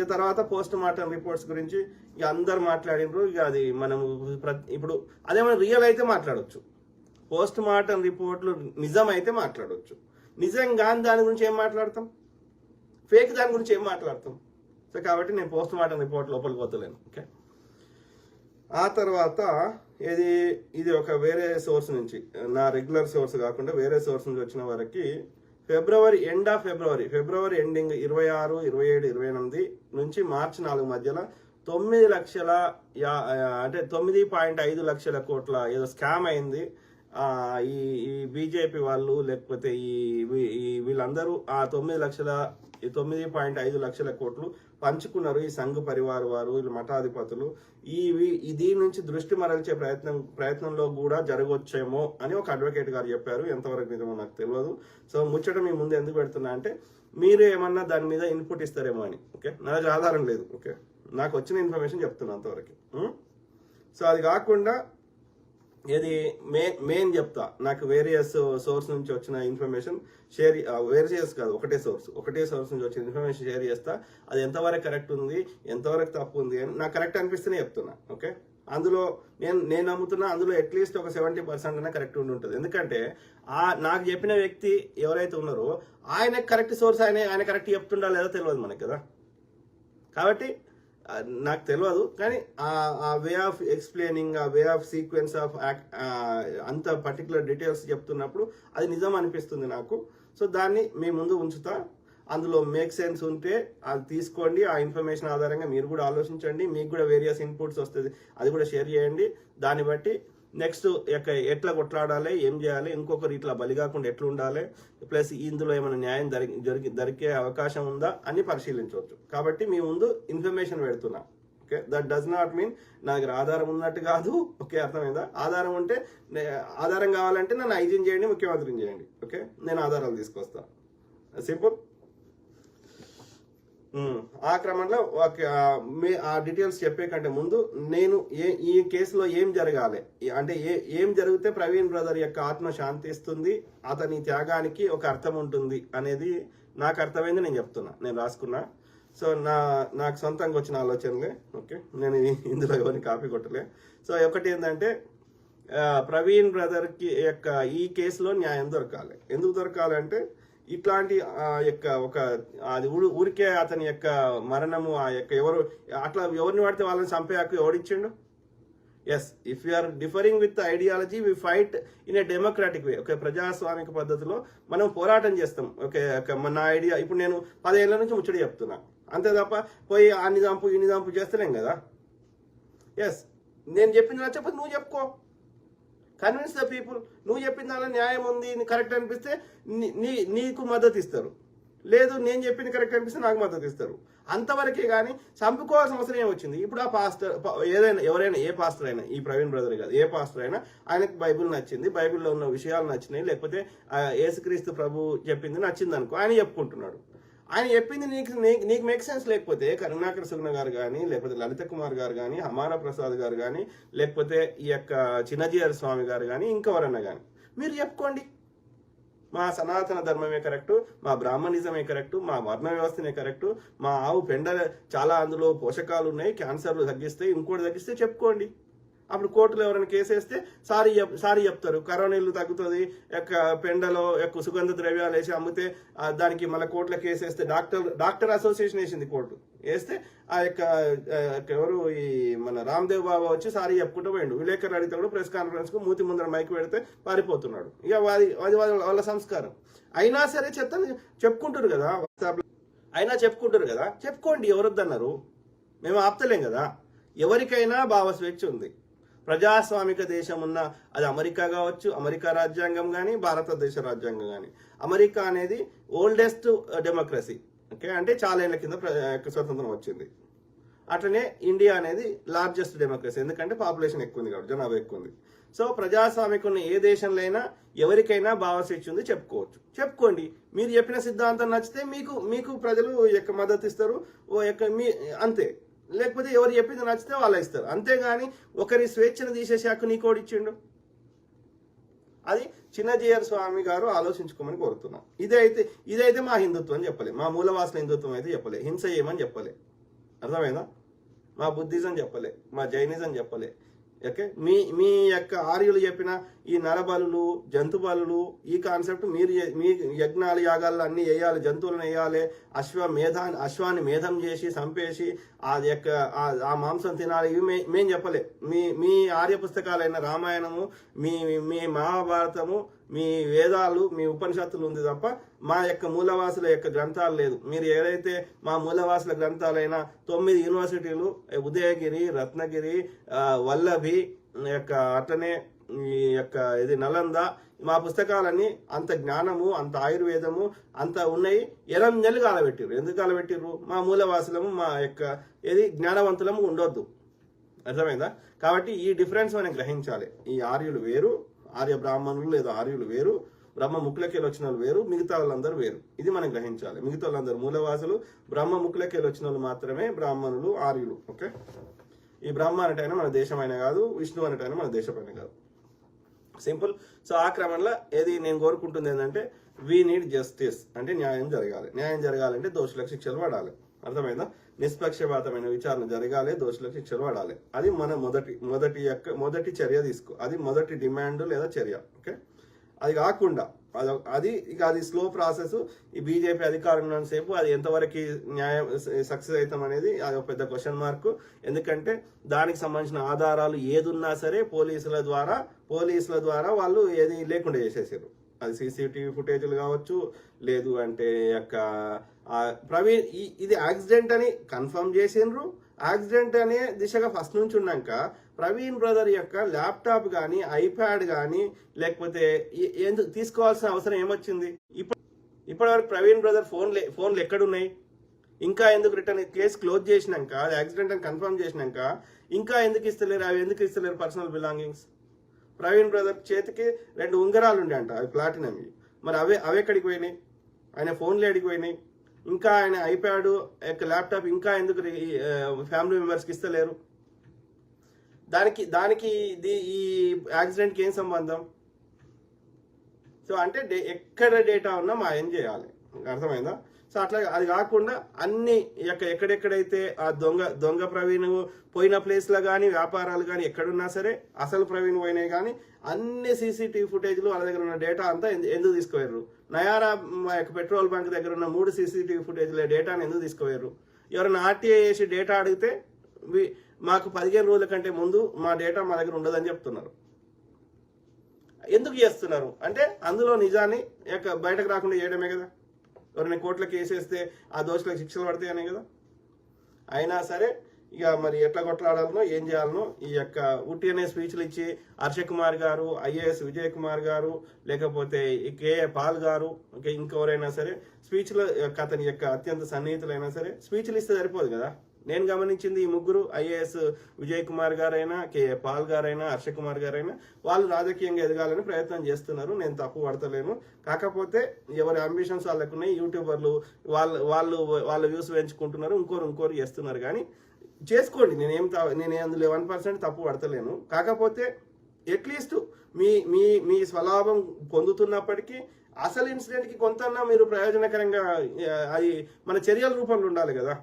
ఇక తర్వాత post mortem reports గురించి ఇక అందరు మాట్లాడినప్పుడు ఇక అది మనము ఇప్పుడు అదే మనం రియల్ అయితే మాట్లాడవచ్చు పోస్ట్ మార్టం రిపోర్ట్లు నిజం అయితే మాట్లాడవచ్చు నిజం కాని దాని గురించి ఏం మాట్లాడతాం? ఫేక్ దాని గురించి ఏం మాట్లాడతాం? సో కాబట్టి నేను పోస్ట్ మార్టం రిపోర్ట్ లోపలికి పోతలేను. ఓకే? ఆ తర్వాత ఇది ఇది ఒక వేరే సోర్స్ నుంచి నా రెగ్యులర్ సోర్స్ కాకుండా వేరే సోర్స్ నుంచి వచ్చిన వారికి February end of February February ending ఇరవై ఆరు ఇరవై ఏడు ఇరవై ఎనిమిది నుంచి మార్చి నాలుగు మధ్యలో తొమ్మిది లక్షల యా- అంటే తొమ్మిది పాయింట్ ఐదు లక్షల కోట్ల ఏదో స్కామ్ అయింది. ఈ ఈ బీజేపీ వాళ్ళు లేకపోతే ఈ వీ- ఈ వీళ్ళందరూ ఆ తొమ్మిది లక్షల తొమ్మిది పాయింట్ ఐదు లక్షల కోట్లు పంచుకున్నారు ఈ సంఘ పరివార్ వారు వీళ్ళు మఠాధిపతులు. ఈ దీని నుంచి దృష్టి మరల్చే ప్రయత్నం ప్రయత్నంలో కూడా జరగవచ్చేమో అని ఒక అడ్వకేట్ గారు చెప్పారు. ఎంతవరకు నిజమో నాకు తెలియదు సో ముచ్చట మీ ముందు ఎందుకు పెడుతున్నా అంటే మీరు ఏమన్నా దాని మీద ఇన్పుట్ ఇస్తారేమో అని ఓకే? నా ఆధారం లేదు ఓకే? నాకు వచ్చిన ఇన్ఫర్మేషన్ చెప్తున్నా అంతవరకు సో అది కాకుండా ఇది మెయిన్ మెయిన్ చెప్తా. నాకు వేరియస్ సోర్స్ నుంచి వచ్చిన ఇన్ఫర్మేషన్ షేర్ వేరియస్ కాదు ఒకటే సోర్స్ ఒకటే సోర్స్ నుంచి వచ్చిన ఇన్ఫర్మేషన్ షేర్ చేస్తా. అది ఎంతవరకు కరెక్ట్ ఉంది ఎంతవరకు తప్పు ఉంది అని నాకు కరెక్ట్ అనిపిస్తేనే చెప్తున్నా ఓకే అందులో నేను నేను నమ్ముతున్నా అందులో అట్లీస్ట్ ఒక సెవెంటీ పర్సెంట్ అయినా కరెక్ట్ ఉండి ఉంటుంది. ఎందుకంటే ఆ నాకు చెప్పిన వ్యక్తి ఎవరైతే ఉన్నారో ఆయన కరెక్ట్ సోర్స్ ఆయన ఆయన కరెక్ట్ చెప్తుండా లేదో తెలియదు మనకి కదా. కాబట్టి నాకు తెలియదు కానీ ఆ వే ఆఫ్ ఎక్స్ప్లెయినింగ్ ఆ వే ఆఫ్ సీక్వెన్స్ ఆఫ్ అంత పర్టికులర్ డీటెయిల్స్ చెప్తున్నప్పుడు అది నిజం అనిపిస్తుంది నాకు. సో దాన్ని మీ ముందు ఉంచుతా. అందులో మేక్ సెన్స్ ఉంటే అది తీసుకోండి. ఆ ఇన్ఫర్మేషన్ ఆధారంగా మీరు కూడా ఆలోచించండి. మీకు కూడా వేరియస్ ఇన్పుట్స్ వస్తుంది. అది కూడా షేర్ చేయండి. దాన్ని బట్టి నెక్స్ట్ ఎట్లా కొట్లాడాలి ఏం చేయాలి ఇంకొకరు ఇట్లా బలి కాకుండా ఎట్లా ఉండాలి ప్లస్ ఇందులో ఏమైనా న్యాయం జరిగి జరిగి దొరికే అవకాశం ఉందా అని పరిశీలించవచ్చు. కాబట్టి మీ ముందు ఇన్ఫర్మేషన్ పెడుతున్నా. Okay? That does not mean నా దగ్గర ఆధారం ఉన్నట్టు కాదు. ఓకే? అర్థమైందా? ఆధారం ఉంటే నే- ఆధారం కావాలంటే నన్ను ఐజీని చేయండి ముఖ్యమంత్రిని చేయండి. ఓకే? నేను ఆధారాలు తీసుకొస్తాను సింపుల్ ఆ క్రమంలో ఒక ఆ, ఆ డీటెయిల్స్ చెప్పే కంటే ముందు నేను ఏ ఈ కేసులో ఏం జరగాలి? అంటే ఏ ఏం జరిగితే ప్రవీణ్ బ్రదర్ యొక్క ఆత్మ శాంతిస్తుంది అతని త్యాగానికి ఒక అర్థం ఉంటుంది అనేది నాకు అర్థమైంది నేను చెప్తున్నా నేను రాసుకున్నా. సో నా నాకు సొంతంగా వచ్చిన ఆలోచనలే ఓకే? నేను ఇందులో ఎవరిని కాపీ కొట్టలే. సో ఒకటి ఏంటంటే ప్రవీణ్ బ్రదర్కి యొక్క ఈ కేసులో న్యాయం దొరకాలి. ఎందుకు దొరకాలంటే ఇట్లాంటి ఆ యొక్క ఒక అది ఊరికే అతని యొక్క మరణము ఆ యొక్క ఎవరు అట్లా ఎవరిని పడితే వాళ్ళని చంపే హక్కు ఎవడిచ్చిండు? Yes if you are differing with ideology we fight in a democratic way ఒక ప్రజాస్వామిక పద్ధతిలో మనం పోరాటం చేస్తాం. ఓకే ఒక మన ఐడియా ఇప్పుడు నేను పదేళ్ళ నుంచి ముచ్చడి చెప్తున్నా. అంతే తప్ప పోయి అన్ని చంపు ఇన్ని చంపు చేస్తలేం కదా? ఎస్ నేను చెప్పింది నచ్చకపోతే నువ్వు చెప్పుకో. కన్విన్స్ ద పీపుల్ నువ్వు చెప్పిన దానిలో న్యాయం ఉంది కరెక్ట్ అనిపిస్తే నీ- నీ నీకు మద్దతు ఇస్తారు. లేదు నేను చెప్పింది కరెక్ట్ అనిపిస్తే నాకు మద్దతు ఇస్తారు. అంతవరకే కానీ చంపుకోవాల్సిన అవసరం ఏమొచ్చింది ఇప్పుడు ఆ పాస్టర్ ఏదైనా ఎవరైనా ఏ పాస్టర్ అయినా ఈ ప్రవీణ్ బ్రదర్ కాదు ఏ పాస్టర్ అయినా ఆయనకు బైబిల్ నచ్చింది బైబిల్లో ఉన్న విషయాలు నచ్చినాయి లేకపోతే ఏసుక్రీస్తు యేసుక్రీస్తు ప్రభు చెప్పింది నచ్చింది అనుకో ఆయన చెప్పుకుంటున్నాడు. ఆయన చెప్పింది నీకు నీ- నీకు మేక్ సెన్స్ లేకపోతే కరుణాకర్ సుగుణ గారు కానీ లేకపోతే లలిత కుమార్ గారు కానీ హమారా ప్రసాద్ గారు కానీ లేకపోతే ఈ యొక్క చిన్నజీఆర్ స్వామి గారు కానీ ఇంకెవరన్నా కానీ మీరు చెప్పుకోండి. మా సనాతన ధర్మమే కరెక్టు మా బ్రాహ్మణిజమే కరెక్టు మా వర్ణ వ్యవస్థనే కరెక్టు మా ఆవు పెండ చాలా అందులో పోషకాలు ఉన్నాయి క్యాన్సర్లు తగ్గిస్తే ఇంకోటి తగ్గిస్తే చెప్పుకోండి. అప్పుడు కోర్టులో ఎవరైనా కేసు వేస్తే సారీ చెప్ సారీ చెప్తారు. కరోనా ఇల్లు తగ్గుతుంది యొక్క పెండలో యొక్క సుగంధ ద్రవ్యాలు వేసి అమ్మితే దానికి మళ్ళీ కోర్టులో కేసు వేస్తే డాక్టర్ డాక్టర్ అసోసియేషన్ వేసింది కోర్టు. వేస్తే ఆ యొక్క ఎవరు ఈ మన రామ్దేవ్ బాబా వచ్చి సారీ చెప్పుకుంటూ పోయిండు. విలేకరులు అడిగితే కూడా ప్రెస్ కాన్ఫరెన్స్కు మూతి ముందర మైక్ పెడితే పారిపోతున్నాడు. ఇక వారి అది వాళ్ళ వాళ్ళ సంస్కారం. అయినా సరే చెత్త చెప్పుకుంటారు కదా. అయినా చెప్పుకుంటారు కదా. చెప్పుకోండి ఎవరొద్దన్నారు. మేము ఆపుతలేం కదా. ఎవరికైనా భావ స్వేచ్ఛ ఉంది. ప్రజాస్వామిక దేశం ఉన్న అది అమెరికా కావచ్చు అమెరికా రాజ్యాంగం కానీ భారతదేశ రాజ్యాంగం కానీ అమెరికా అనేది ఓల్డెస్ట్ డెమోక్రసీ. ఓకే? అంటే చాలా ఏళ్ళ కింద స్వతంత్రం వచ్చింది. అట్లనే ఇండియా అనేది లార్జెస్ట్ డెమోక్రసీ. ఎందుకంటే పాపులేషన్ ఎక్కువ ఉంది కాబట్టి జనాభా ఎక్కువ ఉంది. సో ప్రజాస్వామిక ఉన్న ఏ దేశంలో అయినా ఎవరికైనా భావస్వేచ్ఛ ఉంది చెప్పుకోవచ్చు. చెప్పుకోండి. మీరు చెప్పిన సిద్ధాంతం నచ్చితే మీకు మీకు ప్రజలు యొక్క మద్దతు ఇస్తారు. ఓ యొక్క మీ అంతే. లేకపోతే ఎవరు చెప్పింది నచ్చితే వాళ్ళు ఇస్తారు. అంతేగాని ఒకరి స్వేచ్ఛను తీసేసి హక్కు నీకోడు ఇచ్చిండు? అది చిన్నజీయర్ స్వామి గారు ఆలోచించుకోమని కోరుతున్నా. ఇదైతే ఇదైతే మా హిందుత్వం చెప్పలే. మా మూలవాసన హిందుత్వం అయితే చెప్పలే. హింస ఏమని చెప్పలే. అర్థమైందా? మా బుద్ధిజం చెప్పలే. మా జైనిజం చెప్పలే. ఓకే? మీ మీ యొక్క ఆర్యులు చెప్పిన ఈ నరబలులు జంతుబలులు ఈ కాన్సెప్ట్ మీరు మీ యజ్ఞాలు యాగాలు అన్ని వేయాలి జంతువులను వేయాలి అశ్వ మేధా అశ్వాన్ని మేధం చేసి చంపేసి ఆ యొక్క ఆ- మాంసం తినాలి. ఇవి మే- మేం చెప్పలే. మీ మీ ఆర్య పుస్తకాలైన రామాయణము మీ మీ మహాభారతము మీ వేదాలు మీ ఉపనిషత్తులు ఉంది తప్ప మా యొక్క మూలవాసుల యొక్క గ్రంథాలు లేదు. మీరు ఏదైతే మా మూలవాసుల గ్రంథాలైన తొమ్మిది యూనివర్సిటీలు ఉదయగిరి రత్నగిరి వల్లభి యొక్క అట్లనే ఈ యొక్క ఇది నలంద మా పుస్తకాలన్నీ అంత జ్ఞానము అంత ఆయుర్వేదము అంత ఉన్నాయి. ఎనిమిది నెలలు కాలబెట్టిర్రు. ఎందుకు కాలబెట్టిర్రు? మా మూలవాసులము మా యొక్క ఏది జ్ఞానవంతులము ఉండొద్దు. అర్థమైందా? కాబట్టి ఈ డిఫరెన్స్ మనం గ్రహించాలి. ఈ ఆర్యులు వేరు ఆర్య బ్రాహ్మణులు లేదా ఆర్యులు వేరు బ్రహ్మ ముక్కులకేలు వచ్చిన వాళ్ళు వేరు మిగతా వాళ్ళందరూ వేరు. ఇది మనం గ్రహించాలి. మిగతా వాళ్ళందరూ మూలవాసులు బ్రహ్మ ముక్కులకేలు వచ్చిన వాళ్ళు మాత్రమే బ్రాహ్మణులు ఆర్యులు. ఓకే? ఈ బ్రహ్మ అనేటైనా మన దేశమైన కాదు విష్ణు అనేటైనా మన దేశమైన కాదు. సింపుల్. సో ఆ క్రమంలో ఏది నేను కోరుకుంటుంది ఏంటంటే వీ నీడ్ జస్టిస్ అంటే న్యాయం జరగాలి. న్యాయం జరగాలంటే దోషులకు శిక్షలు పడాలి. అర్థమైందా? నిష్పక్షపాతమైన విచారణ జరగాలి దోషులకు శిక్షలు పడాలి. అది మన మొదటి మొదటి యొక్క మొదటి చర్య తీసుకో. అది మొదటి డిమాండ్ లేదా చర్య ఓకే అది కాకుండా అది అది ఇక అది స్లో ప్రాసెస్ ఈ బీజేపీ అధికారం ఉన్నంతసేపు అది ఎంతవరకు న్యాయం సక్సెస్ అవుతాం అనేది అది ఒక పెద్ద క్వశ్చన్ మార్క్ ఎందుకంటే దానికి సంబంధించిన ఆధారాలు ఏదున్నా సరే పోలీసుల ద్వారా పోలీసుల ద్వారా వాళ్ళు ఏది లేకుండా చేసేసారు. అది సీసీటీవీ ఫుటేజ్లు కావచ్చు లేదు అంటే యొక్క ప్రవీణ్ ఈ- ఇది యాక్సిడెంట్ అని కన్ఫర్మ్ చేసిండ్రు. యాక్సిడెంట్ అనే దిశగా ఫస్ట్ నుంచి ఉన్నాక ప్రవీణ్ బ్రదర్ యొక్క ల్యాప్టాప్ కానీ ఐప్యాడ్ కానీ లేకపోతే ఎందుకు తీసుకోవాల్సిన అవసరం ఏమొచ్చింది? ఇప్పుడు ఇప్పటివరకు ప్రవీణ్ బ్రదర్ ఫోన్లు ఫోన్లు ఎక్కడున్నాయి? ఇంకా ఎందుకు రిటర్న్ కేసు క్లోజ్ చేసినాక అది యాక్సిడెంట్ అని కన్ఫర్మ్ చేసినాక ఇంకా ఎందుకు ఇస్తలేరు? అవి ఎందుకు ఇస్తలేరు పర్సనల్ బిలాంగింగ్స్? ప్రవీణ్ బ్రదర్ చేతికి రెండు ఉంగరాలు ఉండే అంట అవి ప్లాటినవి మరి అవే అవి ఎక్కడికి పోయినాయి? ఆయన ఫోన్లు ఎక్కడికి పోయినాయి? ఇంకా ఆయన ఐప్యాడ్ యొక్క ల్యాప్టాప్ ఇంకా ఎందుకు ఫ్యామిలీ మెంబర్స్కి ఇస్తలేరు? దానికి దానికి ఇది ఈ యాక్సిడెంట్కి ఏం సంబంధం? సో అంటే డే- ఎక్కడ డేటా ఉన్నా మా ఏం చేయాలి? అర్థమైందా? సో అట్లా అది కాకుండా అన్ని యొక్క ఎక్కడెక్కడైతే ఆ దొంగ దొంగ ప్రవీణ్ పోయిన ప్లేస్లో కానీ వ్యాపారాలు కానీ ఎక్కడున్నా సరే అసలు ప్రవీణ్ పోయినాయి కానీ అన్ని సీసీటీవీ ఫుటేజ్లు వాళ్ళ దగ్గర ఉన్న డేటా అంతా ఎందుకు తీసుకుపోయారు నయారా మా యొక్క పెట్రోల్ బంక్ దగ్గర ఉన్న మూడు సీసీటీవీ ఫుటేజ్ల డేటాను ఎందుకు తీసుకుపోయారు ఎవరైనా ఆర్టీఐ చేసి డేటా అడిగితే మాకు పదిహేను రోజుల కంటే ముందు మా డేటా మా దగ్గర ఉండదని చెప్తున్నారు. ఎందుకు చేస్తున్నారు? అంటే అందులో నిజాన్ని యొక్క బయటకు రాకుండా చేయడమే కదా. ఎవరైనా కోర్టులకు వేసేస్తే ఆ దోషులకు శిక్షలు పడతాయనే కదా. అయినా సరే ఇక మరి ఎట్లా కొట్లాడాలనో ఏం చేయాలనో ఈ యొక్క ఉట్టినే స్పీచ్లు ఇచ్చి హర్ష కుమార్ గారు ఐఏఎస్ విజయ్ కుమార్ గారు లేకపోతే కేఏ పాల్ గారు ఇంకా ఇంకెవరైనా సరే స్పీచ్లు యొక్క అతని యొక్క అత్యంత సన్నిహితులైనా సరే స్పీచ్లు ఇస్తే సరిపోదు కదా. నేను గమనించింది ఈ ముగ్గురు ఐఏఎస్ విజయ్ కుమార్ గారైనా కేఏ పాల్ గారైనా హర్ష కుమార్ గారైనా వాళ్ళు రాజకీయంగా ఎదగాలని ప్రయత్నం చేస్తున్నారు. నేను తప్పు పడతలేను. కాకపోతే ఎవరి అంబిషన్స్ వాళ్ళకు ఉన్నాయి. యూట్యూబర్లు వాళ్ళు వాళ్ళు వాళ్ళ వ్యూస్ పెంచుకుంటున్నారు. ఇంకోరు ఇంకోరు చేస్తున్నారు. కానీ చేసుకోండి. నేనేం తా- నేను అందులో వన్ పర్సెంట్ తప్పు పడతలేను. కాకపోతే అట్లీస్ట్ మీ మీ మీ స్వలాభం పొందుతున్నప్పటికీ అసలు ఇన్సిడెంట్కి కొంత మీరు ప్రయోజనకరంగా అది మన చర్యల రూపంలో ఉండాలి కదా.